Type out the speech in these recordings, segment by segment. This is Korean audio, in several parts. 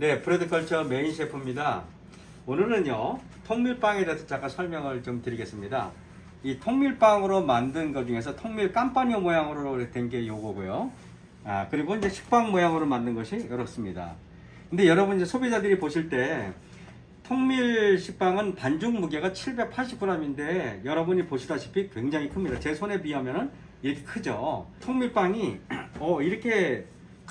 네, 브레드컬처 메인 셰프입니다. 오늘은요, 통밀빵에 대해서 잠깐 설명을 좀 드리겠습니다. 이 통밀빵으로 만든 것 중에서 통밀 깜빠니오 모양으로 된 게 요거고요. 아, 그리고 이제 식빵 모양으로 만든 것이 이렇습니다. 근데 여러분 이제 소비자들이 보실 때 통밀 식빵은 반죽 무게가 780g인데 여러분이 보시다시피 굉장히 큽니다. 제 손에 비하면은 이렇게 크죠. 통밀빵이 어, 이렇게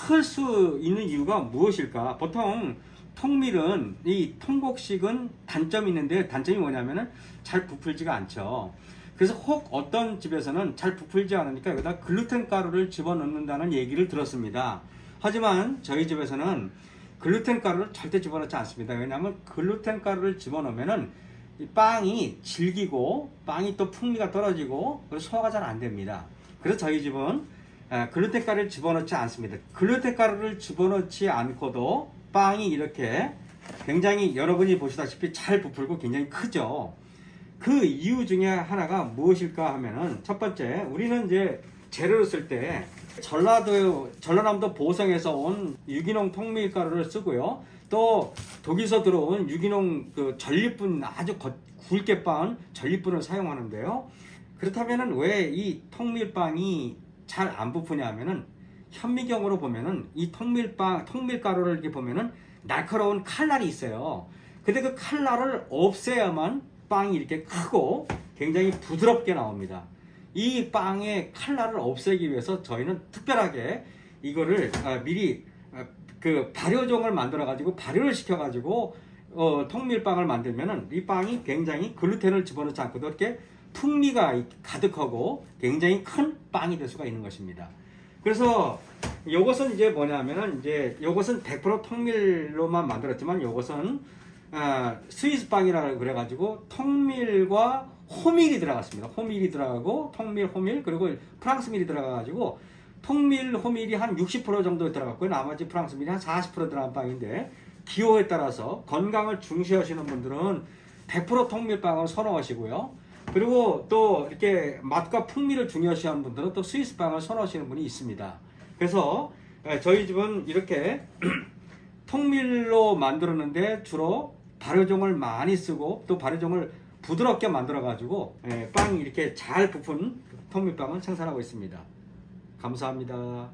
클 수 있는 이유가 무엇일까? 보통 통밀은 이 통곡식은 단점이 있는데 단점이 뭐냐면은 잘 부풀지가 않죠. 그래서 혹 어떤 집에서는 잘 부풀지 않으니까 여기다 글루텐 가루를 집어넣는다는 얘기를 들었습니다. 하지만 저희 집에서는 글루텐 가루를 절대 집어넣지 않습니다. 왜냐하면 글루텐 가루를 집어넣으면은 이 빵이 질기고 빵이 또 풍미가 떨어지고 소화가 잘 안 됩니다. 그래서 저희 집은 아, 글루텐 가루를 집어넣지 않습니다. 글루텐 가루를 집어넣지 않고도 빵이 이렇게 굉장히 여러분이 보시다시피 잘 부풀고 굉장히 크죠. 그 이유 중에 하나가 무엇일까 하면은 첫 번째 우리는 이제 재료를 쓸 때 전라도 전라남도 보성에서 온 유기농 통밀가루를 쓰고요. 또 독일서 들어온 유기농 그 전립분 아주 겉- 굵게 빻은 전립분을 사용하는데요. 그렇다면은 왜 이 통밀빵이 잘 안 부푸냐 하면은 현미경으로 보면은 이 통밀빵 통밀가루를 이렇게 보면은 날카로운 칼날이 있어요. 근데 그 칼날을 없애야만 빵이 이렇게 크고 굉장히 부드럽게 나옵니다. 이 빵의 칼날을 없애기 위해서 저희는 특별하게 이거를 아, 미리 아, 그 발효종을 만들어 가지고 발효를 시켜 가지고 어, 통밀빵을 만들면은 이 빵이 굉장히 글루텐을 집어넣지 않고도 이렇게 풍미가 가득하고 굉장히 큰 빵이 될 수가 있는 것입니다. 그래서 요것은 이제 뭐냐면은 이제 요것은 100% 통밀로만 만들었지만 요것은 아, 스위스 빵이라 그래가지고 통밀과 호밀이 들어갔습니다. 호밀이 들어가고 통밀, 호밀 그리고 프랑스 밀이 들어가가지고 통밀, 호밀이 한 60% 정도 들어갔고 나머지 프랑스 밀이 한 40% 들어간 빵인데 기호에 따라서 건강을 중시하시는 분들은 100% 통밀빵을 선호하시고요. 그리고 또 이렇게 맛과 풍미를 중요시하는 분들은 또 스위스 빵을 선호하시는 분이 있습니다. 그래서 에, 저희 집은 이렇게 통밀로 만들었는데 주로 발효종을 많이 쓰고 또 발효종을 부드럽게 만들어 가지고 빵이 이렇게 잘 부푼 통밀빵을 생산하고 있습니다. 감사합니다.